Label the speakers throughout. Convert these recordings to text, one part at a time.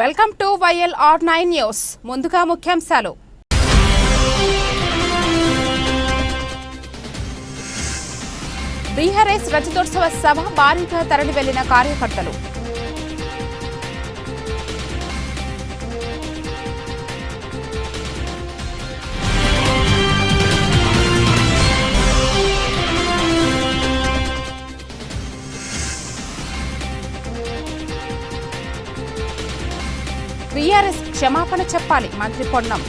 Speaker 1: Welcome to YL R nine news ముందుగా ముఖ్యాంశాలు. BRS రజతోత్సవ సభ భారీగా తరలి వెళ్ళిన కార్యకర్తలు. బీఆర్ఎస్ క్షమాపణ చెప్పాలి మంత్రి పొన్నం.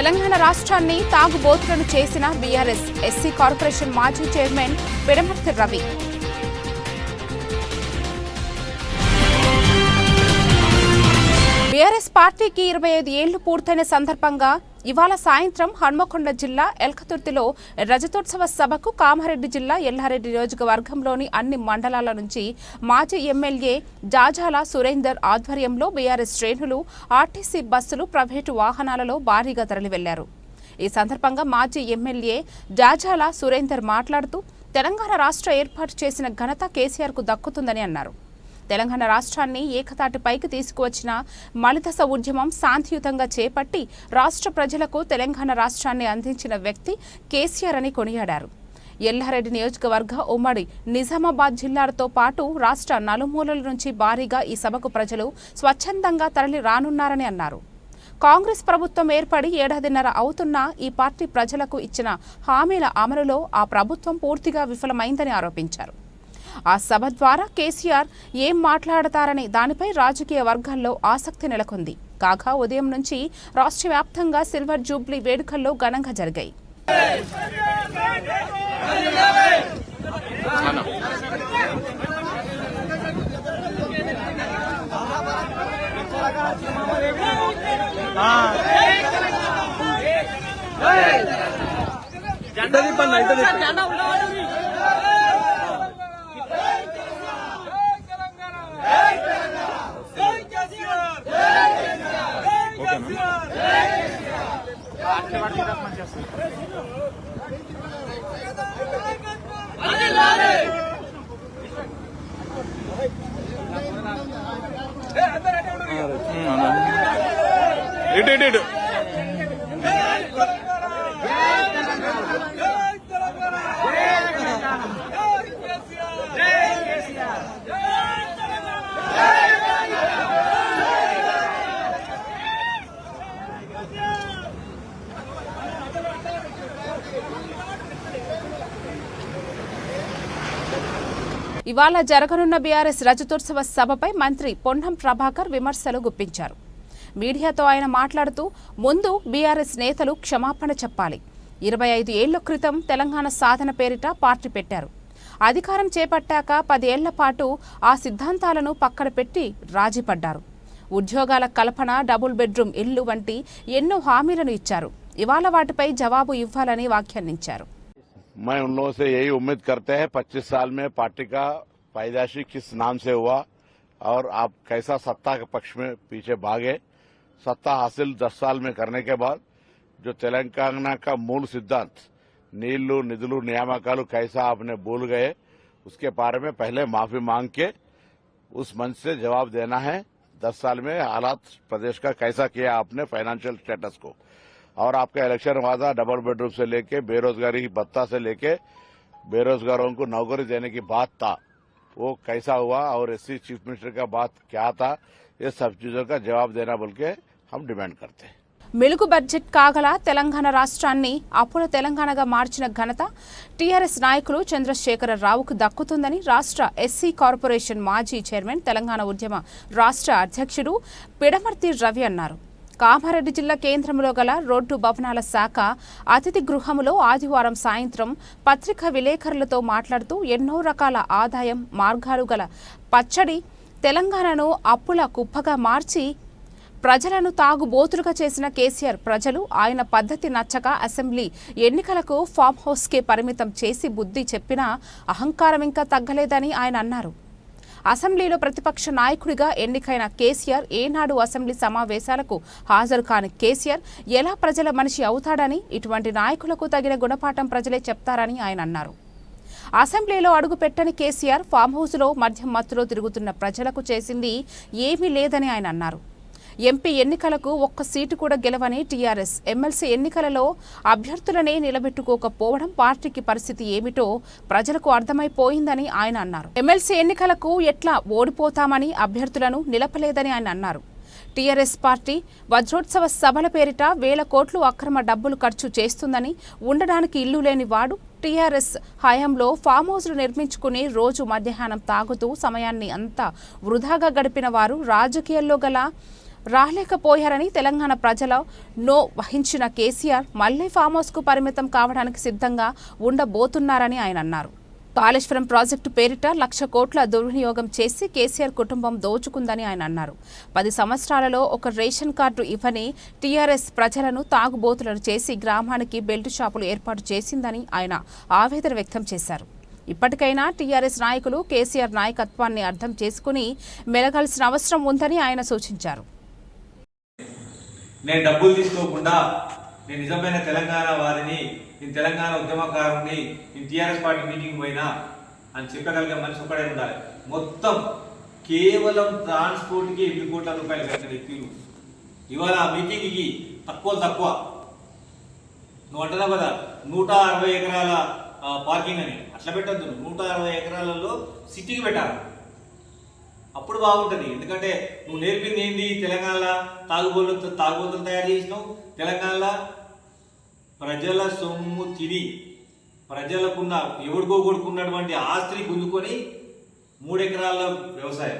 Speaker 1: తెలంగాణ రాష్ట్రాన్ని తాగుబోతులను చేసిన బీఆర్ఎస్ ఎస్సీ కార్పొరేషన్ మాజీ చైర్మన్ పిడమర్తి రవి. బీఆర్ఎస్ పార్టీకి ఇరవై ఐదు ఏళ్ళు పూర్తయిన సందర్భంగా ఇవాళ సాయంత్రం హన్మకొండ జిల్లా ఎల్కతుర్తిలో రజతోత్సవ సభకు కామారెడ్డి జిల్లా ఎల్లారెడ్డి నియోజకవర్గంలోని అన్ని మండలాల నుంచి మాజీ ఎమ్మెల్యే జాజాల సురేందర్ ఆధ్వర్యంలో బీఆర్ఎస్ శ్రేణులు ఆర్టీసీ బస్సులు ప్రైవేటు వాహనాలలో భారీగా తరలి వెళ్ళారు ఈ సందర్భంగా మాజీ ఎమ్మెల్యే జాజాల సురేందర్ మాట్లాడుతూ తెలంగాణ రాష్ట్ర ఏర్పాటు చేసిన ఘనత కేసీఆర్కు దక్కుతుందని అన్నారు. తెలంగాణ రాష్ట్రాన్ని ఏకతాటిపైకి తీసుకువచ్చిన మలిదశ ఉద్యమం శాంతియుతంగా చేపట్టి రాష్ట్ర ప్రజలకు తెలంగాణ రాష్ట్రాన్ని అందించిన వ్యక్తి కేసీఆర్ అని కొనియాడారు. ఎల్లారెడ్డి నియోజకవర్గ ఉమ్మడి నిజామాబాద్ జిల్లాలతో పాటు రాష్ట్ర నలుమూలల నుంచి భారీగా ఈ సభకు ప్రజలు స్వచ్ఛందంగా తరలి రానున్నారని అన్నారు. కాంగ్రెస్ ప్రభుత్వం ఏర్పడి ఏడాదిన్నర అవుతున్నా ఈ పార్టీ ప్రజలకు ఇచ్చిన హామీల అమలులో ఆ ప్రభుత్వం పూర్తిగా విఫలమైందని ఆరోపించారు. ఆ సభ ద్వారా కేసీఆర్ ఏం మాట్లాడతారనే దానిపై రాజకీయ వర్గాల్లో ఆసక్తి నెలకొంది. కాగా ఉదయం నుంచి రాష్ట్ర వ్యాప్తంగా సిల్వర్ జూబ్లీ వేడుకల్లో ఘనంగా జరిగాయి.
Speaker 2: జెండా
Speaker 1: ఇవాళ జరగనున్న బీఆర్ఎస్ రజతోత్సవ సభపై మంత్రి పొన్నం ప్రభాకర్ విమర్శలు గుప్పించారు మీడియాతో ఆయన మాట్లాడుతూ ముందు బీఆర్ఎస్ నేతలు క్షమాపణ చెప్పాలి ఇరవై ఐదు ఏళ్ల క్రితం తెలంగాణ సాధన పేరిట పార్టీ పెట్టారు అధికారం చేపట్టాక పదేళ్ల పాటు ఆ సిద్ధాంతాలను పక్కన పెట్టి రాజీపడ్డారు ఉద్యోగాల కల్పన డబుల్ బెడ్రూమ్ ఇల్లు వంటి ఎన్నో హామీలను ఇచ్చారు ఇవాళ వాటిపై జవాబు ఇవ్వాలని వ్యాఖ్యానించారు
Speaker 3: मैं उन लोगों से यही उम्मीद करते हैं 25 साल में पार्टी का पैदाशी किस नाम से हुआ और आप कैसा सत्ता के पक्ष में पीछे भागे? सत्ता हासिल 10 साल में करने के बाद जो तेलंगाना का मूल सिद्धांत, नीलू निधुलू नियामकालू कैसा आपने भूल गए, उसके बारे में पहले माफ़ी मांग के उस मंच से जवाब देना है। दस साल में हालात प्रदेश का कैसा किया आपने फाइनेंशियल स्टेटस को? और आपका इलेक्शन वादा डबल बेडरूम से लेके, बेरोजगारी भत्ता से लेके, बेरोजगारों को नौकरी देने की बात था। वो कैसा हुआ और एससी चीफ मिनिस्टर का बात क्या था ये सब चीजों का जवाब देना बोल के हम डिमांड करते हैं
Speaker 1: మెలుగు బడ్జెట్ కాగల తెలంగాణ రాష్ట్రాన్ని అప్పుల తెలంగాణగా మార్చిన ఘనత టీఆర్ఎస్ నాయకులు చంద్రశేఖర రావుకు దక్కుతుందని రాష్ట్ర ఎస్సీ కార్పొరేషన్ మాజీ చైర్మన్ తెలంగాణ ఉద్యమ రాష్ట్ర అధ్యక్షుడు పిడమర్తి రవి అన్నారు కామారెడ్డి జిల్లా కేంద్రంలో గల రోడ్డు భవనాల శాఖ అతిథి గృహములో ఆదివారం సాయంత్రం పత్రికా విలేకరులతో మాట్లాడుతూ ఎన్నో రకాల ఆదాయం మార్గాలు గల పచ్చడి తెలంగాణను అప్పుల కుప్పగా మార్చి ప్రజలను తాగుబోతులుగా చేసిన కేసీఆర్ ప్రజలు ఆయన పద్ధతి నచ్చక అసెంబ్లీ ఎన్నికలకు ఫామ్ హౌస్కే పరిమితం చేసి బుద్ధి చెప్పినా అహంకారం ఇంకా తగ్గలేదని ఆయన అన్నారు. అసెంబ్లీలో ప్రతిపక్ష నాయకుడిగా ఎన్నికైన కేసీఆర్ ఏనాడు అసెంబ్లీ సమావేశాలకు హాజరు కాని కేసీఆర్ ఎలా ప్రజల మనిషి అవుతాడని ఇటువంటి నాయకులకు తగిన గుణపాఠం ప్రజలే చెప్తారని ఆయన అన్నారు. అసెంబ్లీలో అడుగు పెట్టని కేసీఆర్ ఫామ్ హౌస్లో మద్యం మత్తులో తిరుగుతున్న ప్రజలకు చేసింది ఏమీ లేదని ఆయన అన్నారు. ఎంపీ ఎన్నికలకు ఒక్క సీటు కూడా గెలవని టీఆర్ఎస్. ఎమ్మెల్సీ ఎన్నికలలో అభ్యర్థులనే నిలబెట్టుకోకపోవడం పార్టీకి పరిస్థితి ఏమిటో ప్రజలకు అర్థమైపోయిందని ఆయన అన్నారు. ఎమ్మెల్సీ ఎన్నికలకు ఎట్లా ఓడిపోతామని అభ్యర్థులను నిలపలేదని ఆయన అన్నారు. టీఆర్ఎస్ పార్టీ వజ్రోత్సవ సభల పేరిట వేల కోట్లు అక్రమ డబ్బులు ఖర్చు చేస్తుందని ఉండడానికి ఇల్లు లేని వాడు టీఆర్ఎస్ హయాంలో ఫామ్ హౌస్లు నిర్మించుకుని రోజు మధ్యాహ్నం తాగుతూ సమయాన్ని అంతా వృధాగా గడిపిన వారు రాజకీయాల్లో గల రాలేకపోయారని తెలంగాణ ప్రజల నో వహించిన కేసీఆర్ మళ్ళీ ఫామ్ హౌస్కు పరిమితం కావడానికి సిద్ధంగా ఉండబోతున్నారని ఆయన అన్నారు. కాళేశ్వరం ప్రాజెక్టు పేరిట లక్ష కోట్ల దుర్వినియోగం చేసి కేసీఆర్ కుటుంబం దోచుకుందని ఆయన అన్నారు. పది సంవత్సరాలలో ఒక రేషన్ కార్డు ఇవ్వని టీఆర్ఎస్ ప్రజలను తాగుబోతులను చేసి గ్రామానికి బెల్ట్ షాపులు ఏర్పాటు చేసిందని ఆయన ఆవేదన వ్యక్తం చేశారు. ఇప్పటికైనా టీఆర్ఎస్ నాయకులు కేసీఆర్ నాయకత్వాన్ని అర్థం చేసుకుని మెలగాల్సిన అవసరం ఉందని ఆయన సూచించారు.
Speaker 4: నేను డబ్బులు తీసుకోకుండా నేను నిజమైన తెలంగాణ వారిని నేను తెలంగాణ ఉద్యమకారుని నేను టీఆర్ఎస్ పార్టీ మీటింగ్ పోయినా అని చెప్పగలిగే మనిషి ఒక్కడే ఉండాలి. మొత్తం కేవలం ట్రాన్స్పోర్ట్కి ఎనిమిది కోట్ల రూపాయలు కట్టిన వ్యక్తులు ఇవాళ ఆ మీటింగ్కి తక్కువ తక్కువ. నువ్వు అంటున్నావు కదా నూట అరవై ఎకరాల పార్కింగ్ అని. అట్లా పెట్టద్దు. నూట అరవై ఎకరాలలో సిటీకి పెట్టాలి. అప్పుడు బాగుంటుంది. ఎందుకంటే నువ్వు నేర్పింది ఏంటి తెలంగాణలో తాగుబోతులు తాగుబోతులు తయారు చేసినావు. తెలంగాణలో ప్రజల సొమ్ము తిని ప్రజలకున్న ఎవడికో కొడుకున్నటువంటి ఆస్తిని గుంజుకొని మూడెకరాల వ్యవసాయం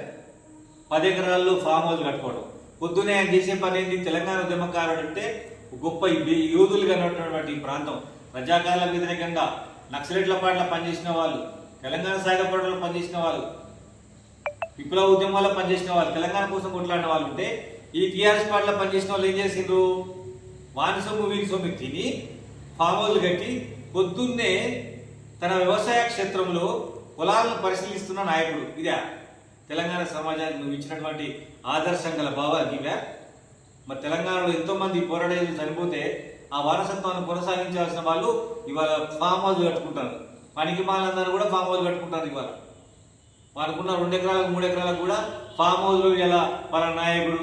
Speaker 4: పది ఎకరాల్లో ఫామ్ హౌస్ కట్టుకోవడం. పొద్దునే ఆయన చేసే పని ఏంటి తెలంగాణ ఉద్యమకారుడు అంటే గొప్ప వి- యోధులుగా ఉన్నటువంటి ప్రాంతం. ప్రజాకాల వ్యతిరేకంగా నక్సలెట్ల పాటల పనిచేసిన వాళ్ళు తెలంగాణ సాయుధ పాటలు పనిచేసిన వాళ్ళు విప్లవ ఉద్యమాల్లో పనిచేసిన వాళ్ళు తెలంగాణ కోసం కొట్లాడిన వాళ్ళు ఉంటే ఈ టీఆర్ఎస్ పార్టీలో పనిచేసిన వాళ్ళు ఏం చేసిండ్రు? వాని సొమ్ము వీని సొమ్ము తిని ఫామోలు కట్టి పొద్దున్నే తన వ్యవసాయ క్షేత్రంలో పొలాలను పరిశీలిస్తున్న నాయకుడు. ఇదే తెలంగాణ సమాజానికి నువ్వు ఇచ్చినటువంటి ఆదర్శం గల భావాలు ఇవే మరి తెలంగాణలో ఎంతోమంది పోరాడేలు పోరాడేది చనిపోతే ఆ వారసత్వాన్ని కొనసాగించాల్సిన వాళ్ళు ఇవాళ ఫామ్ హౌస్ కట్టుకుంటారు. పనికి మాలందరూ కూడా ఫామ్ హౌస్ కట్టుకుంటారు ఇవాళ. మనకున్న రెండు ఎకరాలకు మూడు ఎకరాలకు కూడా ఫామ్ హౌస్లో ఇలా వాళ్ళ నాయకుడు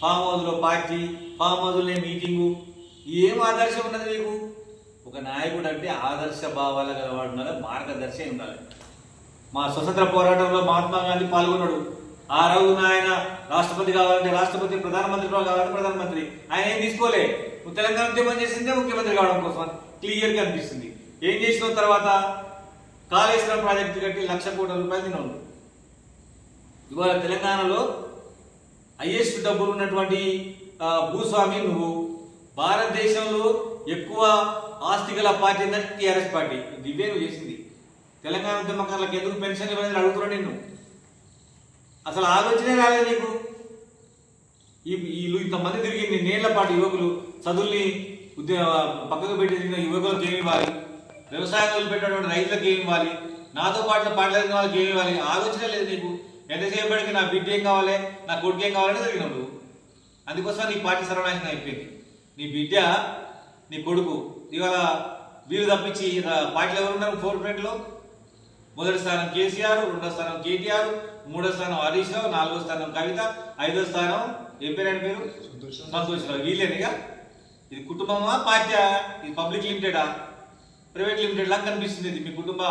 Speaker 4: ఫామ్ హౌస్లో పార్టీ ఫామ్ హౌస్లో మీటింగు ఏం ఆదర్శం ఉన్నది నీకు ఒక నాయకుడు అంటే ఆదర్శ భావాల గలవాడు ఉండాలి మార్గదర్శి ఉండాలి. మా స్వతంత్ర పోరాటంలో మహాత్మా గాంధీ పాల్గొన్నాడు. ఆ రోజున ఆయన రాష్ట్రపతి కావాలంటే రాష్ట్రపతి ప్రధానమంత్రి కావాలంటే ప్రధానమంత్రి. ఆయన ఏం తీసుకోలే? తెలంగాణ ఉద్యమం చేసిందే ముఖ్యమంత్రి కావడం కోసం. క్లియర్గా అనిపిస్తుంది. ఏం చేసిన తర్వాత? కాళేశ్వరం ప్రాజెక్టు కట్టి లక్ష కోట్ల రూపాయలు తినవు ఇవాళ తెలంగాణలో హైయెస్ట్ డబ్బులు ఉన్నటువంటి భూస్వామి నువ్వు. భారతదేశంలో ఎక్కువ ఆస్తి గల పార్టీ ఏంటంటే టీఆర్ఎస్ పార్టీ. నువ్వే నువ్వు చేసింది. తెలంగాణ ఉద్యమకారులకు ఎందుకు పెన్షన్ ఇవ్వదని అడుగుతున్నా నిన్ను. అసలు ఆలోచనే రాలేదు నీకు. వీళ్ళు ఇంతమంది తిరిగింది నేళ్ళ పాటు యువకులు. చదువుల్ని ఉద్యోగ పక్కకు పెట్టి తిరిగిన యువకులకు ఏమి ఇవ్వాలి? వ్యవసాయం వదిలిపెట్టినటువంటి రైతులకు ఏమి ఇవ్వాలి? నాతో పాటు పాటలేని వాళ్ళకి ఏమి ఇవ్వాలి? ఆలోచన లేదు నీకు. ఎంతసేపటికి నా బిడ్డ ఏం కావాలి? నా కొడుకు ఏం కావాలని తిరిగినావు నువ్వు. అందుకోసం నీ పార్టీ సర్వనాశనం అయిపోయింది. నీ బిడ్డ నీ కొడుకు ఇవాళ వీరు తప్పించి పార్టీలు ఎవరు ఉన్నారు? ఫోర్ ఫ్రంట్లో? మొదటి స్థానం కేసీఆర్ రెండో స్థానం కేటీఆర్ మూడో స్థానం హరీష్ రావు నాలుగో స్థానం కవిత ఐదో స్థానం ఏం పేరు పేరు? సంతోష్ రావు. వీళ్ళేనిగా ఇది కుటుంబమా పార్టీ ఇది పబ్లిక్ లిమిటెడా? ప్రైవేట్ లిమిటెడ్ లాగా కనిపిస్తుంది ఇది. మీ కుటుంబ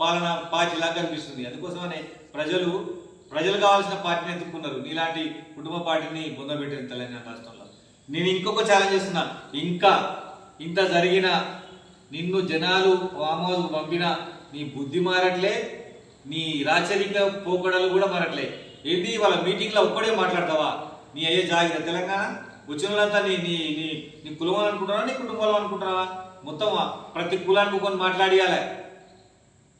Speaker 4: పాలన పార్టీ లాగా కనిపిస్తుంది. అందుకోసమనే ప్రజలు ప్రజలు కావాల్సిన పార్టీని ఎత్తుకున్నారు. నీలాంటి కుటుంబ పార్టీని పొందబెట్టిన తెలంగాణ రాష్ట్రంలో. నేను ఇంకొక ఛాలెంజ్ చేస్తున్నా. ఇంకా ఇంత జరిగిన నిన్ను జనాలు ఫామ్ పంపిన నీ బుద్ధి మారట్లే నీ రాచరిక పోకడలు కూడా మారట్లే. ఏంటి వాళ్ళ మీటింగ్లో ఒక్కడే మాట్లాడతావా? నీ అయ్యే జాగ్రత్త తెలంగాణ వచ్చిన వాళ్ళంతా నీ నీ నీ నీ కులం అనుకుంటున్నావా? నీ కుటుంబంలో అనుకుంటున్నావా? మొత్తం ప్రతి కులాన్ని కొన్ని మాట్లాడియాలి.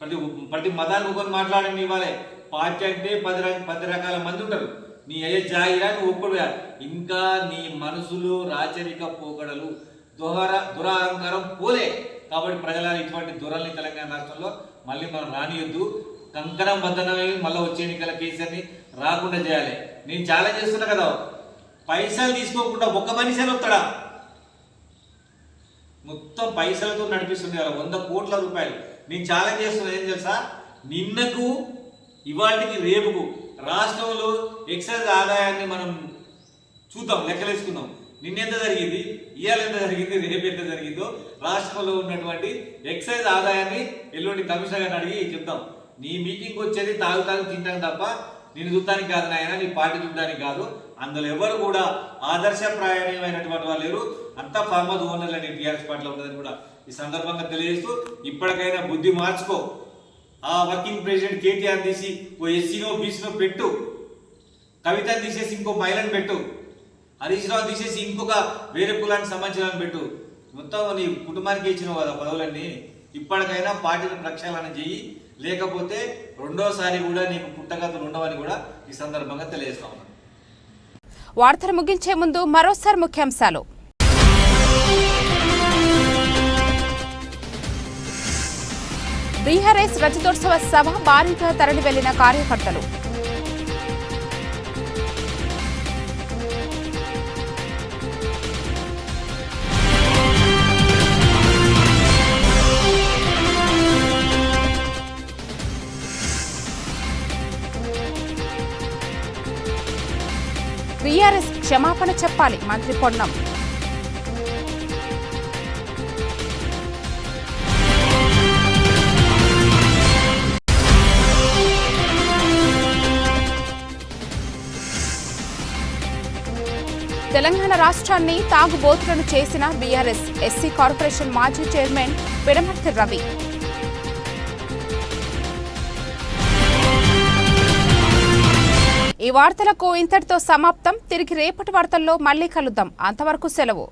Speaker 4: ప్రతి ప్రతి మతాన్ని కొన్ని మాట్లాడండి ఇవ్వాలి. పార్టీ అంటే పది పది రకాల మంది ఉంటారు. నీ అయ్యే జాగిరా నువ్వు ఒప్పుడు ఇంకా నీ మనసులో రాచరిక పోకడలు దుహర దురహంకారం పోలే. కాబట్టి ప్రజల ఇటువంటి దురల్ని తెలంగాణ రాష్ట్రంలో మళ్ళీ మనం రానియొద్దు. కంకణం బద్దనమై మళ్ళీ వచ్చే ఎన్నికల కేసీఆర్ని రాకుండా చేయాలి. నేను ఛాలెంజ్ చేస్తున్నా కదా. పైసలు తీసుకోకుండా ఒక్క మనిషి అని వస్తాడా మొత్తం పైసలతో నడిపిస్తుంది కదా వంద కోట్ల రూపాయలు. నేను ఛాలెంజ్ చేస్తున్నా ఏం తెలుసా? నిన్నకు ఇవాటికి రేపుకు రాష్ట్రంలో ఎక్సైజ్ ఆదాయాన్ని మనం చూద్దాం లెక్కలేసుకుందాం. నిన్నెంత జరిగింది? ఇవాళ ఎంత జరిగింది? రేపు ఎంత జరిగిందో? రాష్ట్రంలో ఉన్నటువంటి ఎక్సైజ్ ఆదాయాన్ని ఎల్లుండి కమిషనర్ గారిని అడిగి చెప్తాం. నీ మీటింగ్ వచ్చేది తాగుతానికి తింటాను తప్ప నేను చూడటానికి కాదు నాయన నీ పార్టీ చూడడానికి కాదు. అందులో ఎవరు కూడా ఆదర్శప్రాయమైనటువంటి వాళ్ళు లేరు. అంతా ఫార్మర్ ఓనర్లు అని టీఆర్ఎస్ పార్టీలో ఉన్నదని కూడా ఈ సందర్భంగా తెలియజేస్తూ ఇప్పటికైనా బుద్ధి మార్చుకో. ఆ వర్కింగ్ ప్రెసిడెంట్ కేటీఆర్ తీసి ఓ ఎస్సీనో బీసీనో పెట్టు. కవిత తీసేసి ఇంకో మహిళను పెట్టు. హరీష్ రావు తీసేసి ఇంకొక వేరే కులానికి సంబంధించిన పెట్టు. మొత్తం నీ కుటుంబానికి ఇచ్చిన కదా పదవులన్నీ. ఇప్పటికైనా పార్టీని ప్రక్షాళన చేయి. లేకపోతే రెండోసారి కూడా నీకు పుట్టగతులు ఉండవని కూడా ఈ సందర్భంగా తెలియజేస్తా ఉన్నాను.
Speaker 1: వార్తలు ముగించే ముందు మరోసారి ముఖ్యాంశాలు. బీఆర్ఎస్ రజతోత్సవ సభ భారీగా తరలి వెళ్ళిన కార్యకర్తలు. క్షమాపణ చెప్పాలి మంత్రి పొన్నం. తెలంగాణ రాష్ట్రాన్ని తాగుబోతులను చేసిన బీఆర్ఎస్ ఎస్సీ కార్పొరేషన్ మాజీ చైర్మన్ పిడమర్తి రవి. ఈ వార్తలకు ఇంతటితో సమాప్తం. తిరిగి రేపటి వార్తల్లో మళ్ళీ కలుద్దాం. అంతవరకు సెలవు.